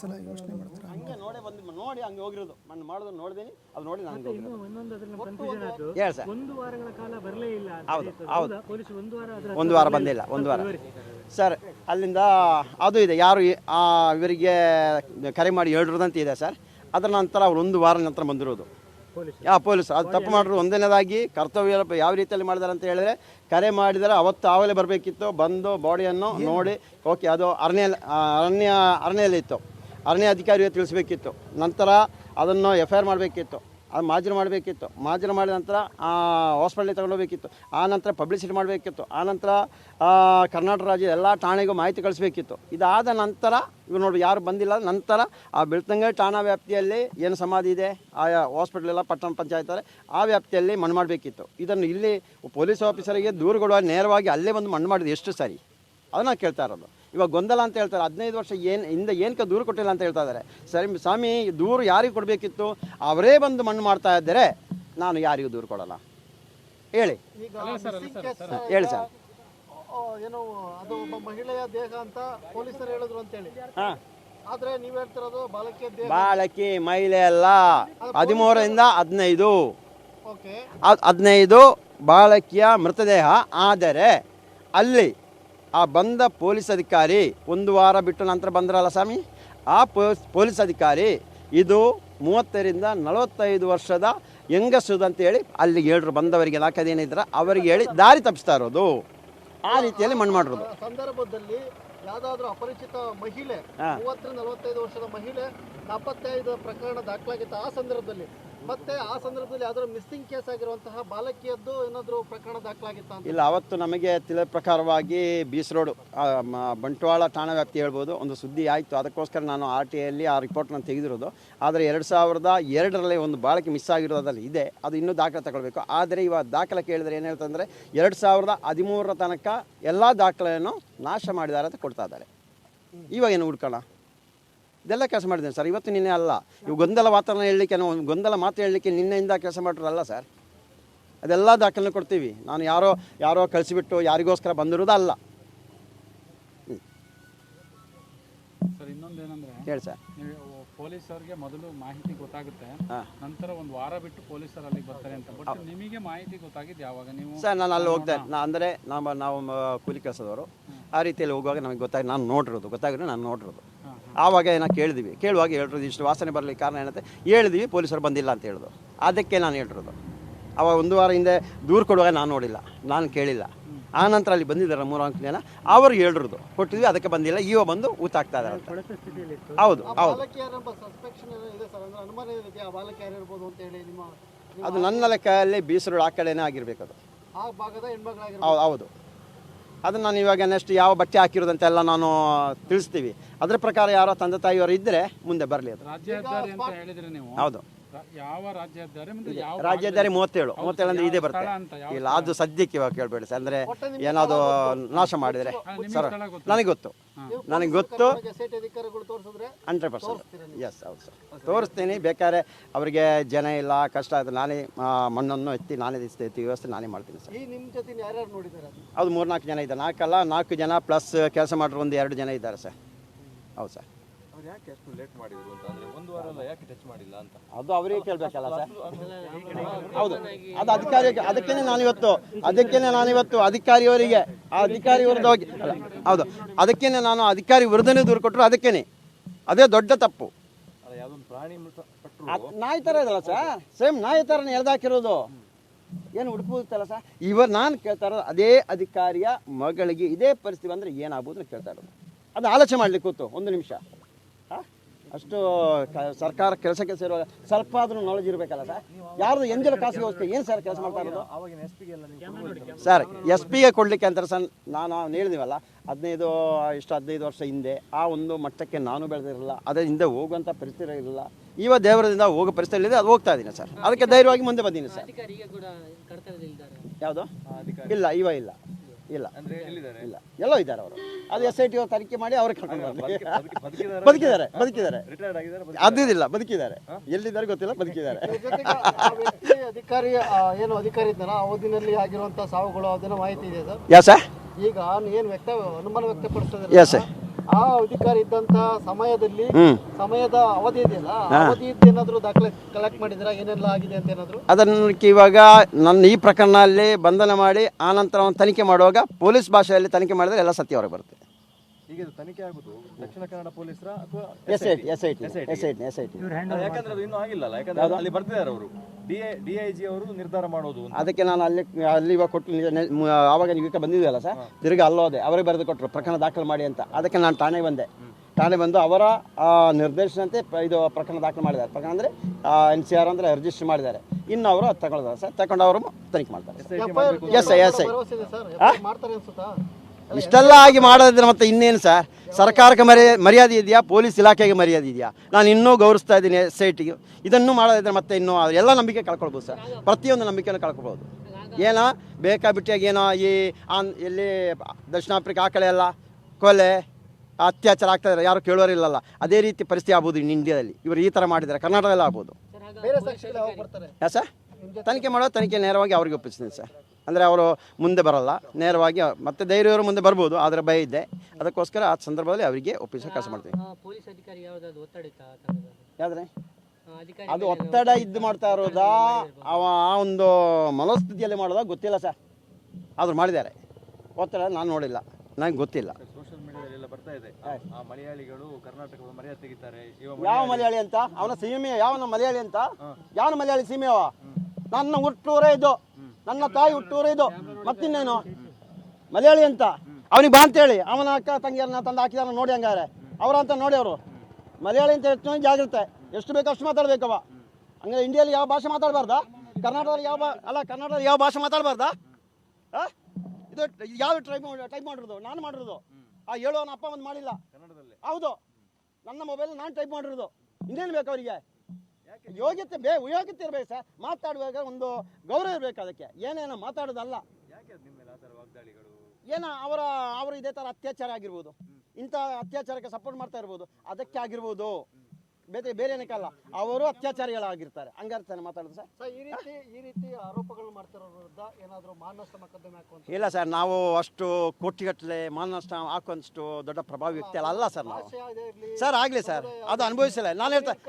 ಸಲ ಯೋಚನೆ ಮಾಡ್ತಾರೆ? ಹಂಗೆ ನೋಡೇ ಬಂದು ನೋಡಿ ಹಂಗೆ ಹೋಗಿರೋದು. ಮಣ್ಣು ಮಾಡೋದು ನೋಡಿದೀನಿ ಅದು ನೋಡಿ ನಾನು ಹೋಗಿರೋದು. ಇನ್ನೊಂದು ಅದ್ರಲ್ಲಿ ಕನ್ಫ್ಯೂಷನ್ ಆಯ್ತು. ಹೇಳಿ ಸರ್. ಒಂದು ವಾರಗಳ ಕಾಲ ಬರಲೇ ಇಲ್ಲ ಅಂತ ಹೌದು, ಹೌದು. ಪೊಲೀಸ್ ಒಂದು ವಾರ ಅದರ ಒಂದು ವಾರ ಬಂದಿಲ್ಲ ಒಂದು ವಾರ. ಸರ್ ಅಲ್ಲಿಂದ ಅದು ಇದೆ. ಯಾರು ಆ ಇವರಿಗೆ ಕರೆ ಮಾಡಿ ಹೇಳಿರೋದಂತ ಇದೆ ಸರ್. ಅದರ ನಂತರ ಅವ್ರು ಒಂದು ವಾರ ನಂತರ ಬಂದಿರೋದು. ಪೊಲೀಸ್. Yeah police. ಅದು ತಪ್ಪು ಮಾಡಿದ್ರು ಒಂದನೇದಾಗಿ ಕರ್ತವ್ಯ ಯಾವ ರೀತಿಯಲ್ಲಿ ಮಾಡಿದಾರೆ ಅಂತ ಹೇಳಿದ್ರೆ ಕರೆ ಮಾಡಿದರೆ ಅವತ್ತು ಆವಾಗಲೇ ಬರಬೇಕಿತ್ತು. ಬಂದು ಬಾಡಿಯನ್ನು ನೋಡಿ ಓಕೆ ಅದು ಅರಣ್ಯ ಅರಣ್ಯ ಅರಣ್ಯ ಅರಣ್ಯದಲ್ಲಿತ್ತು. ಅರಣ್ಯ ಅಧಿಕಾರಿಗೆ ತಿಳಿಸ್ಬೇಕಿತ್ತು. ನಂತರ ಅದನ್ನು ಎಫ್ ಐ ಆರ್ ಮಾಡಬೇಕಿತ್ತು. ಅದು ಮಾಜರ್ ಮಾಡಬೇಕಿತ್ತು. ಮಾಜರ್ ಮಾಡಿದ ನಂತರ ಹಾಸ್ಪಿಟ್ಲಿಗೆ ತಗೊಂಡೋಗ್ಬೇಕಿತ್ತು. ಆ ನಂತರ ಪಬ್ಲಿಸಿಟಿ ಮಾಡಬೇಕಿತ್ತು. ಆ ನಂತರ ಆ, ಕರ್ನಾಟಕ ರಾಜ್ಯದ ಎಲ್ಲ ಠಾಣೆಗೂ ಮಾಹಿತಿ ಕಳಿಸ್ಬೇಕಿತ್ತು. ಇದಾದ ನಂತರ ಇವ್ರು ನೋಡಿ ಯಾರು ಬಂದಿಲ್ಲ ನಂತರ ಆ ಬೆಳ್ತಂಗಡಿ ಠಾಣಾ ವ್ಯಾಪ್ತಿಯಲ್ಲಿ ಏನು ಸಮಾಧಿ ಇದೆ ಆಯಾ ಹಾಸ್ಪಿಟಲ್ ಎಲ್ಲ ಪಟ್ಟಣ ಪಂಚಾಯತ್ ಅಲ್ಲೇ ಆ ವ್ಯಾಪ್ತಿಯಲ್ಲಿ ಮಣ್ಣು ಮಾಡಬೇಕಿತ್ತು. ಇದನ್ನು ಇಲ್ಲಿ ಪೊಲೀಸ್ ಆಫೀಸರಿಗೆ ದೂರುಗಳು ನೇರವಾಗಿ ಅಲ್ಲೇ ಬಂದು ಮಣ್ಣು ಮಾಡಿದ ಎಷ್ಟು ಸರಿ? ಅದನ್ನು ಕೇಳ್ತಾ ಇರೋದು. ಇವಾಗ ಗೊಂದಲ ಅಂತ ಹೇಳ್ತಾರೆ. ಹದಿನೈದು ವರ್ಷ ಏನು ಹಿಂದೆ ಏನಕ್ಕೆ ದೂರು ಕೊಟ್ಟಿಲ್ಲ ಅಂತ ಹೇಳ್ತಾ ಇದ್ದಾರೆ. ಸರಿ ಸ್ವಾಮಿ ದೂರು ಯಾರಿಗೆ ಕೊಡಬೇಕಿತ್ತು? ಅವರೇ ಬಂದು ಮಣ್ಣು ಮಾಡ್ತಾ ಇದ್ದರೆ ನಾನು ಯಾರಿಗೂ ದೂರು ಕೊಡಲ್ಲ. ಹೇಳಿ. ಹೇಳಿ ಸರ್. ಏನು ಅದು ಒಬ್ಬ ಮಹಿಳೆಯ ದೇಹ ಅಂತ ಪೊಲೀಸರು ಹೇಳಿದ್ರು ಅಂತೇಳಿ. ಹಾಂ. ಆದ್ರೆ ನೀವ್ ಹೇಳ್ತಿರೋದು ಬಾಲಕಿಯ ದೇಹ. ಬಾಳಕಿ ಮಹಿಳೆ ಅಲ್ಲ. ಹದಿಮೂರರಿಂದ ಹದಿನೈದು. ಹದಿನೈದು ಬಾಲಕಿಯ ಮೃತದೇಹ. ಆದರೆ ಅಲ್ಲಿ ಆ ಬಂದ ಪೊಲೀಸ್ ಅಧಿಕಾರಿ ಒಂದು ವಾರ ಬಿಟ್ಟು ನಂತರ ಬಂದ್ರಲ್ಲ ಸ್ವಾಮಿ? ಆ ಪೊಲೀಸ್ ಅಧಿಕಾರಿ ಇದು ಮೂವತ್ತರಿಂದ ನಲವತ್ತೈದು ವರ್ಷದ ಹೆಂಗಸುದು ಅಂತೇಳಿ ಅಲ್ಲಿ ಹೇಳ್ರು ಬಂದವರಿಗೆ ನಾಲ್ಕೈದೇನಿದ್ರೆ ಅವರಿಗೆ ಹೇಳಿ ದಾರಿ ತಪ್ಪಿಸ್ತಾ ಇರೋದು. ಆ ರೀತಿಯಲ್ಲಿ ಮಣ್ಣು ಮಾಡಿರೋದು. ಸಂದರ್ಭದಲ್ಲಿ ಯಾವ್ದಾದ್ರು ಅಪರಿಚಿತ ಮಹಿಳೆ. ಮೂವತ್ತರಿಂದ ನಲವತ್ತೈದು ವರ್ಷದ ಮಹಿಳೆ ನಾಪತ್ತೈದು ಪ್ರಕರಣ ದಾಖಲಾಗಿತ್ತು. ಆ ಸಂದರ್ಭದಲ್ಲಿ ಮತ್ತೆ ಆ ಸಂದರ್ಭದಲ್ಲಿ ಯಾವ್ದಾದ್ರು ಮಿಸ್ಸಿಂಗ್ ಕೇಸ್ ಆಗಿರುವಂತಹ ಬಾಲಕಿಯದ್ದು ಏನಾದರೂ ಪ್ರಕರಣ ದಾಖಲಾಗಿತ್ತ ಇಲ್ಲ, ಅವತ್ತು ನಮಗೆ ತಿಳಿದ ಪ್ರಕಾರವಾಗಿ ಬೀಸ್ ರೋಡ್ ಬಂಟ್ವಾಳ ಠಾಣಾ ವ್ಯಾಪ್ತಿ ಹೇಳ್ಬೋದು, ಒಂದು ಸುದ್ದಿ ಆಯಿತು. ಅದಕ್ಕೋಸ್ಕರ ನಾನು ಆರ್ ಟಿ ಐಯಲ್ಲಿ ಆ ರಿಪೋರ್ಟ್ನ ತೆಗೆದಿರೋದು. ಆದರೆ ಎರಡು ಸಾವಿರದ ಎರಡರಲ್ಲಿ ಒಂದು ಬಾಲಕಿ ಮಿಸ್ ಆಗಿರೋದ್ರಲ್ಲಿ ಇದೆ. ಅದು ಇನ್ನೂ ದಾಖಲೆ ತಗೊಳ್ಬೇಕು. ಆದರೆ ಇವಾಗ ದಾಖಲೆ ಕೇಳಿದ್ರೆ ಏನು ಹೇಳ್ತಂದರೆ ಎರಡು ಸಾವಿರದ ಹದಿಮೂರರ ತನಕ ಎಲ್ಲ ದಾಖಲೆಯನ್ನು ನಾಶ ಮಾಡಿದ್ದಾರೆ ಅಂತ ಕೊಡ್ತಾ ಇದ್ದಾರೆ. ಇವಾಗೇನು ಹುಡ್ಕೋಣ? ಇದೆಲ್ಲ ಕೆಲಸ ಮಾಡಿದ್ದೇನೆ ಸರ್. ಇವತ್ತು ನಿನ್ನೆ ಅಲ್ಲ. ಇವು ಗೊಂದಲ ವಾತಾವರಣ ಹೇಳಲಿಕ್ಕೆ ನಾವು ಗೊಂದಲ ಮಾತು ಹೇಳಲಿಕ್ಕೆ ನಿನ್ನೆಯಿಂದ ಕೆಲಸ ಮಾಡಿರಲ್ಲ ಸರ್. ಅದೆಲ್ಲ ದಾಖಲೆ ಕೊಡ್ತೀವಿ. ನಾನು ಯಾರೋ ಯಾರೋ ಕಳಿಸಿಬಿಟ್ಟು ಯಾರಿಗೋಸ್ಕರ ಬಂದಿರೋದಲ್ಲ ಸರ್ ಇನ್ನೊಂದೇನಂದ್ರೆ ಹೇಳಿ ಸರ್. ಪೊಲೀಸರಿಗೆ ಮೊದಲು ಮಾಹಿತಿ ಗೊತ್ತಾಗುತ್ತೆ. ಹಾ. ನಂತರ ಒಂದು ವಾರ ಬಿಟ್ಟು ಪೊಲೀಸರು ಅಲ್ಲಿಗೆ ಬರ್ತಾರೆ ಅಂತ. ಬಟ್ ನಿಮಗೆ ಮಾಹಿತಿ ಗೊತ್ತಾಗಿದ್ದು ಯಾವಾಗ? ನೀವು ಸರ್ ನಾನು ಅಲ್ಲಿ ಹೋಗ್ದೆ. ನಾ ಅಂದರೆ ನಾವು ನಾವು ಕೂಲಿ ಕೆಲಸದವರು. ಆ ರೀತಿಯಲ್ಲಿ ಹೋಗುವಾಗ ನಮಗೆ ಗೊತ್ತಾಗಿ ನಾನು ನೋಡಿರೋದು. ಗೊತ್ತಾಗಿದ್ರೆ ನಾನು ನೋಡಿರೋದು. ಆವಾಗ ಏನೋ ಕೇಳಿದ್ವಿ. ಕೇಳುವಾಗ ಹೇಳಿರೋದು ಇಷ್ಟು ವಾಸನೆ ಬರಲಿಕ್ಕೆ ಕಾರಣ ಏನಂತೆ? ಹೇಳಿದ್ವಿ ಪೊಲೀಸರು ಬಂದಿಲ್ಲ ಅಂತ ಹೇಳಿದ್ರು. ಅದಕ್ಕೆ ನಾನು ಹೇಳಿರೋದು. ಅವಾಗ ಒಂದು ವಾರ ಹಿಂದೆ ದೂರು ಕೊಡುವಾಗ ನಾನು ನೋಡಿಲ್ಲ. ನಾನು ಕೇಳಿಲ್ಲ. ಆ ನಂತರ ಅಲ್ಲಿ ಬಂದಿದ್ದಾರೆ ಮೂರ್ನಾಲ್ಕು ಜನ ಅವರು ಹೇಳಿರೋದು. ಕೊಟ್ಟಿದ್ವಿ ಅದಕ್ಕೆ ಬಂದಿಲ್ಲ. ಈಗ ಬಂದು ಊತಾಗ್ತಾ ಇದ್ದಾರೆ ಅಂತ. ಹೌದು ಹೌದು. ಅದು ನನ್ನ ಲೆಕ್ಕದಲ್ಲಿ ಬೀಸರು ಆ ಕಡೆನೇ ಆಗಿರ್ಬೇಕು ಅದು. ಹೌದು. ಅದನ್ನು ನಾನು ಇವಾಗ ನೆಕ್ಸ್ಟ್ ಯಾವ ಬಟ್ಟೆ ಹಾಕಿರೋದಂತೆಲ್ಲ ನಾನು ತಿಳಿಸ್ತೀವಿ. ಅದರ ಪ್ರಕಾರ ಯಾರೋ ತಂದೆ ತಾಯಿಯವರು ಇದ್ದರೆ ಮುಂದೆ ಬರಲಿ ಅದು. ಹೌದು. ಯಾವ ಮೂವತ್ತೇಳು ಮೂವತ್ತೇಳು ಅಂದ್ರೆ ಇದೇ ಬರುತ್ತೆ. ಯಾವ ಇಲ್ಲ ಅದು ಸದ್ಯಕ್ಕೆ ಇವಾಗ ಕೇಳಬೇಡಿ ಸರ್. ಅಂದರೆ ಏನಾದರೂ ನಾಶ ಮಾಡಿದರೆ. ಸರ್ ನನಗೆ ಗೊತ್ತು. ನನಗೆ ಗೊತ್ತು. Hundred percent? ಎಸ್ ಹೌದು ಸರ್. ತೋರಿಸ್ತೀನಿ. ಬೇಕಾದ್ರೆ ಅವರಿಗೆ ಜನ ಇಲ್ಲ ಕಷ್ಟ ಆಯ್ತು ನಾನೇ ಮಣ್ಣನ್ನು ಎತ್ತಿ ನಾನೇ ಎತ್ತಿ ವ್ಯವಸ್ಥೆ ನಾನೇ ಮಾಡ್ತೀನಿ ಸರ್. ಅದು ಅದು ಮೂರು ನಾಲ್ಕು ಜನ ಇದ್ದಾರೆ. ನಾಲ್ಕಲ್ಲ ನಾಲ್ಕು ಜನ ಪ್ಲಸ್ ಕೆಲಸ ಮಾಡಿರೋ ಒಂದು ಎರಡು ಜನ ಇದ್ದಾರೆ ಸರ್. ಹೌದು ಸರ್. ಅವ್ರು ಯಾಕೆ ಅಷ್ಟು ಲೇಟ್ ಮಾಡಿದ್ರು ಅಂತ ಅಂದ್ರೆ ಒಂದು ವಾರ ಅಲ್ಲ ಯಾಕೆ ಟಚ್ ಮಾಡಿಲ್ಲ ಅಂತ? ಅದು ಅವರಿಗೆ ಕೇಳಬೇಕಲ್ಲ ಸರ್? ಹೌದು. ಅದು ಅಧಿಕಾರಿ ಅದಕ್ಕೇನೆ ನಾನಿವತ್ತು. ಅದಕ್ಕೇನೆ ನಾನಿವತ್ತು ಅಧಿಕಾರಿಯವರಿಗೆ. ಆ ಅಧಿಕಾರಿ ವಿರುದ್ಧ ಹೋಗಿ ಹೌದು. ಅದಕ್ಕೇನೆ ನಾನು ಅಧಿಕಾರಿ ವಿರುದ್ಧನೇ ದೂರು ಕೊಟ್ಟರು ಅದಕ್ಕೇನೆ. ಅದೇ ದೊಡ್ಡ ತಪ್ಪು. ಪ್ರಾಣಿ ನಾಯಿ ಥರ ಇದಲ್ಲ ಸರ್? ಸೇಮ್ ನಾಯಿ ಥರನೇ ಎಳ್ದಾಕಿರೋದು. ಏನು ಹುಡುಕುತ್ತಲ್ಲ ಸರ್? ಇವ ನಾನು ಕೇಳ್ತಾ ಇರೋದು ಅದೇ ಅಧಿಕಾರಿಯ ಮಗಳಿಗೆ ಇದೇ ಪರಿಸ್ಥಿತಿ ಬಂದರೆ ಏನಾಗ್ಬೋದು ಅಂತ ಕೇಳ್ತಾ ಇರೋದು. ಅದು ಆಲೋಚನೆ ಮಾಡ್ಲಿಕ್ಕೆ ಕೂತು ಒಂದು ನಿಮಿಷ? ಅಷ್ಟು ಸರ್ಕಾರ ಕೆಲಸಕ್ಕೆ ಸೇರುವಾಗ ಸ್ವಲ್ಪ ಆದರೂ ನಾಲೆಜ್ ಇರಬೇಕಲ್ಲ ಸರ್? ಯಾರ್ದು ಕಾಸಗಿ ವ್ಯವಸ್ಥೆ ಏನು ಸರ್ ಕೆಲಸ ಮಾಡ್ತಾ ಇರೋದು? ಸರ್ ಎಸ್ ಪಿಗೆ ಕೊಡಲಿಕ್ಕೆ ಅಂತಾರೆ ಸರ್ ನಾನು ಹೇಳಿದಿವಲ್ಲ ಹದಿನೈದು ಇಷ್ಟು ಹದಿನೈದು ವರ್ಷ ಹಿಂದೆ ಆ ಒಂದು ಮಟ್ಟಕ್ಕೆ ನಾನು ಬೆಳೆದಿರಲಿಲ್ಲ ಅದೇ ಹಿಂದೆ ಹೋಗುವಂಥ ಪರಿಸ್ಥಿತಿ ಇರಲಿಲ್ಲ. ಇವಾಗ ದೇವರದಿಂದ ಹೋಗೋ ಪರಿಸ್ಥಿತಿ ಇದೆ ಅದು ಹೋಗ್ತಾ ಇದ್ದೀನಿ ಸರ್. ಅದಕ್ಕೆ ಧೈರ್ಯವಾಗಿ ಮುಂದೆ ಬಂದೀನಿ ಸರ್. ಯಾವುದು? ಅಧಿಕಾರಿ. ಇಲ್ಲ ಇವ ಇಲ್ಲ. ಇಲ್ಲ. ಅಂದ್ರೆ ಎಲ್ಲಿದ್ದಾರೆ? ಇಲ್ಲ. ಎಲ್ಲೋ ಇದ್ದಾರೆ ಅವರು. ಅದು ಎಸ್ ಐ ಟಿ ತನಿಖೆ ಮಾಡಿ ಅವ್ರಿಗೆ ಕರ್ಕೊಂಡು ಬಂದೆ ಬದುಕಿ- ಬದುಕಿ- ಬದುಕಿದ್ದಾರೆ ಬದುಕಿದ್ದಾರೆ ರಿಟೈರ್ಡ್ ಆಗಿದ್ದಾರೆ ಅದಿಲ್ಲ ಬದುಕಿದ್ದಾರೆ. ಎಲ್ಲಿದ್ದಾರೆ ಗೊತ್ತಿಲ್ಲ ಬದುಕಿದ್ದಾರೆ. ಜೊತೆಗೆ ಆ ವ್ಯಕ್ತಿ ಅಧಿಕಾರಿ ಏನು ಅಧಿಕಾರಿ ಇದ್ದಾರ ಅವಧಿನಲ್ಲಿ ಆಗಿರುವಂತಹ ಸಾವುಗಳು ಅದನ್ನ ಮಾಹಿತಿ ಇದೆ ಸರ್? ಯಾ ಸರ್ ಈಗ ಏನು ವ್ಯಕ್ತ ಅನುಮಾನ ವ್ಯಕ್ತಪಡಿಸಿದ್ರೆ ಎಸ್ sir. ಆ ಅಧಿಕಾರಿ ಇದ್ದಂತ ಸಮಯದಲ್ಲಿ ಸಮಯದ ಅವಧಿ ಇದೆಯಲ್ಲ ಅವಧಿ ಏನಾದ್ರು ದಾಖಲೆ ಕಲೆಕ್ಟ್ ಮಾಡಿದ್ರಾ? ಏನೆಲ್ಲ ಆಗಿದೆ ಅಂತ ಏನಾದ್ರು? ಅದನ್ನ ಇವಾಗ ನನ್ನ ಈ ಪ್ರಕರಣದಲ್ಲಿ ಬಂಧನ ಮಾಡಿ ಆನಂತರ ಒಂದು ತನಿಖೆ ಮಾಡುವಾಗ ಪೊಲೀಸ್ ಭಾಷೆಯಲ್ಲಿ ತನಿಖೆ ಮಾಡಿದ್ರೆ ಎಲ್ಲ ಸತ್ಯ ಹೊರಗೆ ಬರುತ್ತೆ. ಈಗ ಇದು ತನಿಖೆ ಆಗುದು ದಕ್ಷಿಣ ಕನ್ನಡ ಪೊಲೀಸರ ಅಥವಾ S I T S I T S I T S I T ಯಾಕಂದ್ರೆ ಅದು ಇನ್ನೂ ಆಗಿಲ್ಲಲ್ಲ ಯಾಕಂದ್ರೆ ಅಲ್ಲಿ ಬರ್ತಿದ್ದಾರೆ ಅವರು. ಡಿ ಡಿ ಐ ಜಿ ಅವರು ನಿರ್ಧಾರ ಮಾಡೋದು ಅಂತ. ಅದಕ್ಕೆ ನಾನು ಅಲ್ಲಿ ಅಲ್ಲಿ ಇವಾಗ ಕೊಟ್ಟು ಆವಾಗ ನೀವು ಈಗ ಬಂದಿದ್ದೀವಲ್ಲ ಸರ್? ತಿರುಗಿ ಅಲ್ಲೋದೆ ಅವರೇ ಬರೆದು ಕೊಟ್ಟರು ಪ್ರಕರಣ ದಾಖಲು ಮಾಡಿ ಅಂತ. ಅದಕ್ಕೆ ನಾನು ಠಾಣೆಗೆ ಬಂದೆ. ಠಾಣೆ ಬಂದು ಅವರ ಆ, ನಿರ್ದೇಶನಂತೆ ಇದು ಪ್ರಕರಣ ದಾಖಲು ಮಾಡಿದ್ದಾರೆ. ಪ್ರಕರಣ ಅಂದರೆ ಎನ್ ಸಿ ಆರ್ ಅಂದರೆ ರಿಜಿಸ್ಟರ್ ಮಾಡಿದ್ದಾರೆ. ಇನ್ನು ಅವರು ಅದು ತಗೊಳ್ತಾರೆ ಸರ್? ತಗೊಂಡು ಅವರು ತನಿಖೆ ಮಾಡ್ತಾರೆ ಎಸ್ ಐ ಎಸ್ ಐ ಭರವಸೆ ಇದೆ ಸರ್. ಮಾಡ್ತಾರೆ ಅನ್ಸುತ್ತಾ? ಇಷ್ಟೆಲ್ಲ ಆಗಿ ಮಾಡೋದಿದ್ರೆ ಮತ್ತೆ ಇನ್ನೇನು ಸರ್? ಸರ್ಕಾರಕ್ಕೆ ಮರ್ಯ ಮರ್ಯಾದೆ ಇದೆಯಾ? ಪೊಲೀಸ್ ಇಲಾಖೆಗೆ ಮರ್ಯಾದೆ ಇದೆಯಾ? ನಾನು ಇನ್ನೂ ಗೌರವಿಸ್ತಾ ಇದ್ದೀನಿ ಎಸ್ ಐ ಟಿಗೆ ಇದನ್ನು ಮಾಡೋದಿದ್ರೆ ಮತ್ತೆ ಇನ್ನೂ ಎಲ್ಲ ನಂಬಿಕೆ ಕಳ್ಕೊಳ್ಬೋದು ಸರ್. ಪ್ರತಿಯೊಂದು ನಂಬಿಕೆಯನ್ನು ಕಳ್ಕೊಳ್ಬೋದು. ಏನೋ? ಬೇಕಾಬಿಟ್ಟಿಯಾಗಿ ಏನೋ ಈ ಆನ್ ಇಲ್ಲಿ ದಕ್ಷಿಣ ಆಫ್ರಿಕಾ ಆ ಕಡೆ ಎಲ್ಲ ಕೊಲೆ ಅತ್ಯಾಚಾರ ಆಗ್ತಾ ಇದ್ದಾರೆ ಯಾರು ಕೇಳೋರಿಲ್ಲಲ್ಲ. ಅದೇ ರೀತಿ ಪರಿಸ್ಥಿತಿ ಆಗ್ಬೋದು ಇನ್ನು ಇಂಡಿಯಾದಲ್ಲಿ. ಇವರು ಈ ಥರ ಮಾಡಿದ್ದಾರೆ. ಕರ್ನಾಟಕದಲ್ಲಿ ಆಗ್ಬೋದು ಬೇರೆ ಸಾಕ್ಷಿಗಳು ಯಾವಾಗ ಬರ್ತಾರೆ? Yeah sir? ತನಿಖೆ ಮಾಡೋ ತನಿಖೆ ನೇರವಾಗಿ ಅವ್ರಿಗೆ ಒಪ್ಪಿಸ್ತೀನಿ ಸರ್. ಅಂದರೆ ಅವರು ಮುಂದೆ ಬರಲ್ಲ. ನೇರವಾಗಿ ಮತ್ತೆ ಧೈರ್ಯವರು ಮುಂದೆ ಬರ್ಬೋದು ಆದರೆ ಭಯ ಇದೆ. ಅದಕ್ಕೋಸ್ಕರ ಆ ಸಂದರ್ಭದಲ್ಲಿ ಅವರಿಗೆ ಒಪ್ಪಿಸೋ ಕೆಲಸ ಮಾಡ್ತೀವಿ. ಪೊಲೀಸ್ ಅಧಿಕಾರಿ ಯಾವ್ದಾದ್ರು ಒತ್ತಡ ಇತ್ತಾ ಆ ಥರದ್ದು? ಯಾವ್ದ್ರೆ? ಅಧಿಕಾರಿ ಅದು ಒತ್ತಡ ಇದ್ದು ಮಾಡ್ತಾ ಇರೋದಾ? ಅವ ಆ ಒಂದು ಮನೋಸ್ಥಿತಿಯಲ್ಲಿ ಮಾಡೋದಾ? ಗೊತ್ತಿಲ್ಲ ಸರ್. ಆದರೂ ಮಾಡಿದ್ದಾರೆ. ಒತ್ತಡ ನಾನು ನೋಡಿಲ್ಲ. ನನಗೆ ಗೊತ್ತಿಲ್ಲ. ಸೋಷಿಯಲ್ ಮೀಡಿಯಾದಲ್ಲಿ ಎಲ್ಲ ಬರ್ತಾ ಇದೆ. ಆ ಮಲಯಾಳಿಗಳು ಕರ್ನಾಟಕದ ಮರ್ಯಾದೆ ತೆಗಿತಾರೆ. ಇವ ಯಾವ ಮಲಯಾಳಿ. ಅಂತ? ಅವನ ಸೀಮೆ ಯಾವನ ಮಲಯಾಳಿ ಅಂತ? ಯಾವ ಮಲಯಾಳಿ ಸೀಮೆ ಅವ? ನನ್ನ ಹುಟ್ಟೂರೇ ಇದು. ನನ್ನ ತಾಯಿ ಹುಟ್ಟೂರು ಇದು. ಮತ್ತಿನ್ನೇನು? ಮಲಯಾಳಿ ಅಂತ. ಅವನಿಗೆ ಬಾ ಅಂತೇಳಿ. ಅವನ ಅಕ್ಕ ತಂಗಿಯರನ್ನ ತಂದು ಹಾಕಿದಾರ ನೋಡಿ ಹಂಗಾರೆ. ಅವ್ರ ಅಂತ ನೋಡಿ ಅವರು. ಮಲಯಾಳಿ ಅಂತ ಹೆಚ್ಚು ಜಾಗ್ರತೆ. ಎಷ್ಟು ಬೇಕು ಅಷ್ಟು ಮಾತಾಡ್ಬೇಕವ ಹಂಗಾರೆ ಇಂಡಿಯಲ್ಲಿ ಯಾವ ಭಾಷೆ ಮಾತಾಡಬಾರ್ದಾ? ಕರ್ನಾಟಕದಲ್ಲಿ ಯಾವ ಅಲ್ಲ ಕರ್ನಾಟಕದಲ್ಲಿ ಯಾವ ಭಾಷೆ ಮಾತಾಡಬಾರ್ದಾ? ಇದು ಯಾವ ಟೈಪ್ ಟೈಪ್ ಮಾಡಿರೋದು? ನಾನು ಮಾಡಿರೋದು. ಆ ಹೇಳೋನ ಅಪ್ಪ ಒಂದು ಮಾಡಿಲ್ಲ. ಹೌದು. ನನ್ನ ಮೊಬೈಲ್ ನಾನು ಟೈಪ್ ಮಾಡಿರೋದು. ಇನ್ನೇನು ಬೇಕು ಅವರಿಗೆ? ಯೋಗ್ಯತೆ ಬೇ ಯೋಗ್ಯತೆ ಇರಬೇಕು ಸರ್. ಮಾತಾಡುವಾಗ ಒಂದು ಗೌರವ ಇರಬೇಕು ಅದಕ್ಕೆ. ಏನೇನೋ ಮಾತಾಡೋದಲ್ಲ. ಏನೋ ಅವರ ಅವರು ಇದೇ ಥರ ಅತ್ಯಾಚಾರ ಆಗಿರ್ಬೋದು. ಇಂಥ ಅತ್ಯಾಚಾರಕ್ಕೆ ಸಪೋರ್ಟ್ ಮಾಡ್ತಾ ಇರ್ಬೋದು. ಅದಕ್ಕೆ ಆಗಿರ್ಬೋದು. ಬೇರೆ ಬೇರೆ ಏನಕ್ಕಲ್ಲ ಅವರು ಅತ್ಯಾಚಾರಿಗಳಾಗಿರ್ತಾರೆ. ಹಂಗಾರ್ಥ ತಾನೇ ಮಾತಾಡೋದು ಸರ್. ಸರ್ ಈ ರೀತಿ ಈ ರೀತಿ ಆರೋಪಗಳು ಮಾಡ್ತಿರೋ ವಿರುದ್ಧ ಏನಾದ್ರು ಮಾನನಷ್ಟ ಮೊಕದ್ದಮೆ ಹಾಕುವಂತ ಇಲ್ಲ ಸರ್ ನಾವು ಅಷ್ಟು ಕೋಟಿಗಟ್ಟಲೆ ಮಾನನಷ್ಟ ಹಾಕುವಷ್ಟು ದೊಡ್ಡ ಪ್ರಭಾವಿ ವ್ಯಕ್ತಿ ಅಲ್ಲ ಅಲ್ಲ ಸರ್ ನಾವು. ಸರ್ ಆಗ್ಲಿ ಸರ್. ಅದು ಅನುಭವಿಸಲ್ಲ. ನಾನು ಹೇಳ್ತಾ